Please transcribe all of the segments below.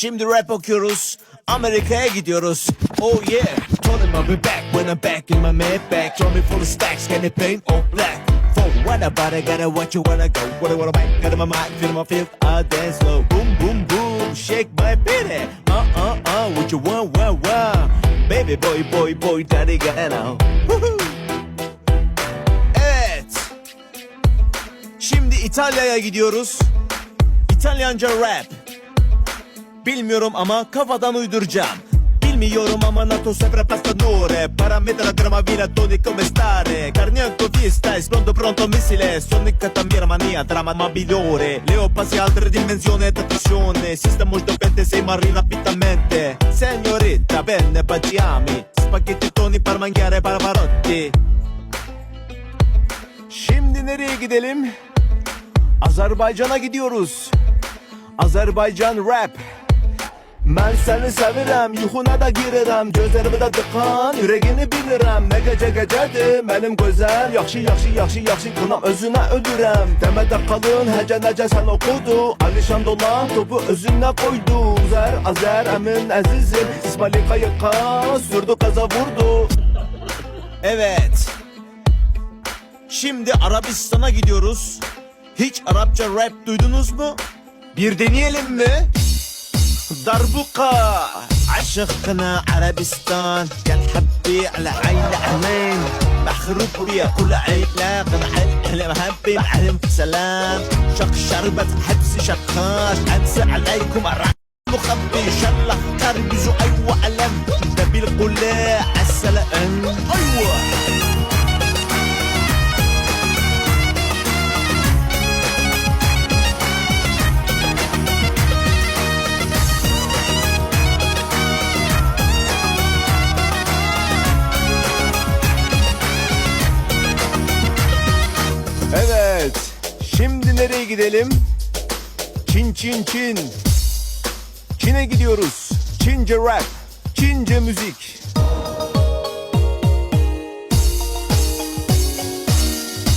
Şimdi rap okuyoruz. Amerika'ya gidiyoruz. Oh yeah. Told him I'll be back when I'm back in my Maybach. Throw me full of stacks, can it paint all black? For what about it? Gotta what you wanna go? What I wanna bang? Got in my mind, feel my feel. I dance slow. Boom, boom, boom. Shake my booty. Uh, uh, uh. What you want, want, want? Baby boy, boy, boy, daddy got out. Woohoo. Evet. Şimdi İtalya'ya gidiyoruz. İtalyanca rap. Bilmiyorum ama kafadan uyduracağım. Bilmiyorum ama nato sempre pastanore Parametra trama vina toni come stare Carnianco vista esplondo pronto missile Sonic tambiera mania trama mabilore Leo passi altre dimensioni e attrazione Sistema dopente sei marri rapidamente Signorita bene baciami Spaghetti toni per mangiare barbarotti Şimdi nereye gidelim? Azerbaycan'a gidiyoruz. Azerbaycan rap. Ben seni sevirem, yuxuna da girirəm Gözlərimi də tıxan, ürəyini bilirəm Nə gecə gecədir, mənim gözəl Yaxşı, yaxşı, yaxşı, yaxşı, qınam özünə ödürəm Demədə qalın, həcə necə sən Alişan dolan, topu özünə qoydu Zər, Azər, əmin, əzizim İsmail qayıqa, sürdü qaza vurdu. Evet. Şimdi Arabistan'a gidiyoruz. Hiç Arapça rap duydunuz mu? Bir deneyelim mi? دربقة عشقنا عربستان. كان حبي على عين عينين مخروب بيا كل عيلة قد حلم حبي معلم سلام. شق شربت حبس شقاش. أنسى عليكم الرحمة مخبي شلح تربزوا أيوة ألم. دبي القلاع السلام. أيوة. Nereye gidelim? Çin Çin Çin. Çin'e gidiyoruz. Çince rap, Çince müzik.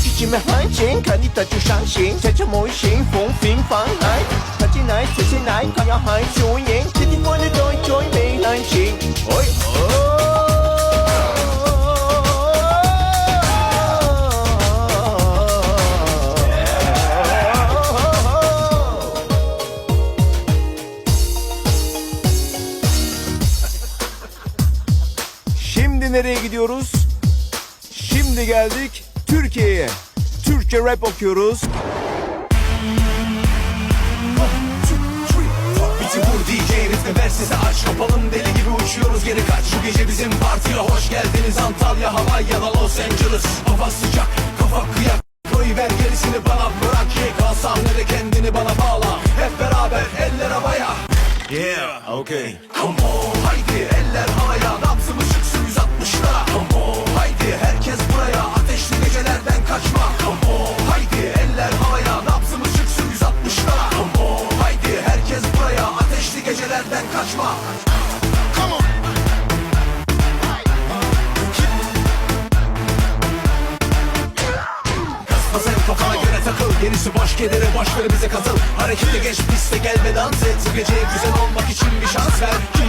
Çiçime han çin, kanita çuşan çin, çeçe moy çin, fong fin fan hay. Kaçı nay, çeçe nay, kaya hay, çuye. Nereye gidiyoruz? Şimdi geldik Türkiye'ye. Türkçe rap okuyoruz. Bizi vur DJ ritmi ver sesi aç. Kapalım deli gibi uçuyoruz geri kaç. Şu gece bizim partiye hoş geldiniz. Antalya, Hawaii ya da Los Angeles. Hava sıcak, kafa kıyak. Koy ver gerisini bana bırak Ye kal sahnede kendini bana bağla. Hep beraber eller havaya. Yeah, okay. Come on haydi eller havaya haydi herkes buraya Ateşli gecelerden kaçma. Come on. Haydi eller havaya Nabzımız çıksın 160'la Come on. Haydi herkes buraya Ateşli gecelerden kaçma. Come on. Kafana göre takıl. Gerisi boş gelire boş ver bize katıl. Harekete geç piste gel ve dans et Bu gece güzel olmak için bir şans ver